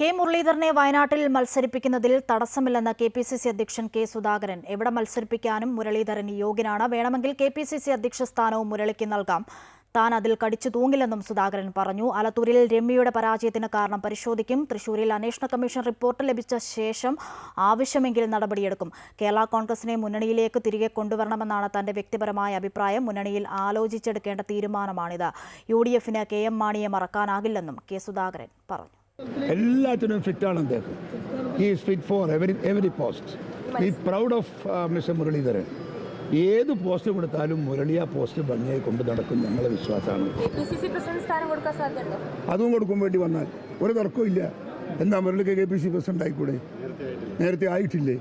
K മുരളീധരനെ വയനാട്ടിൽ മത്സരിപ്പിക്കുന്നതിൽ തടസ്സമില്ലെന്ന് കെ പി സി സി അധ്യക്ഷൻ കെ സുധാകരൻ. എവിടെ മത്സരിപ്പിക്കാനും മുരളീധരൻ യോഗ്യനാണ്. വേണമെങ്കിൽ കെ പി സി സി അധ്യക്ഷ സ്ഥാനവും മുരളിക്ക് നൽകാം. താൻ അതിൽ കടിച്ചു തൂങ്ങില്ലെന്നും സുധാകരൻ പറഞ്ഞു. ആലത്തൂരിൽ രമ്യയുടെ പരാജയത്തിന് കാരണം പരിശോധിക്കും. തൃശൂരിൽ അന്വേഷണ കമ്മീഷൻ റിപ്പോർട്ട് ലഭിച്ച ശേഷം ആവശ്യമെങ്കിൽ നടപടിയെടുക്കും. കേരള കോൺഗ്രസിനെ മുന്നണിയിലേക്ക് തിരികെ കൊണ്ടുവരണമെന്നാണ് തന്റെ വ്യക്തിപരമായ അഭിപ്രായം. മുന്നണിയിൽ ആലോചിച്ചെടുക്കേണ്ട തീരുമാനമാണിത്. യു ഡി എഫിന് കെ എം മാണിയെ മറക്കാനാകില്ലെന്നും കെ സുധാകരൻ പറഞ്ഞു. എല്ലാത്തിനും ഫിറ്റാണ് അദ്ദേഹം he is fit for every every post I proud of mister Muraleedharan. ഏത് പോസ്റ്റ് കൊടുത്താലും മുരളി ആ പോസ്റ്റ് ഭംഗിയായി കൊണ്ട് നടക്കും ഞങ്ങളെ വിശ്വാസമാണ്. അതും കൊടുക്കാൻ വേണ്ടി വന്നാൽ ഒരു തർക്കവും ഇല്ല. എന്താ മുരളിക്ക് കെ പി സി പ്രസിഡന്റ് ആയിക്കൂടെ? നേരത്തെ ആയിട്ടില്ലേ?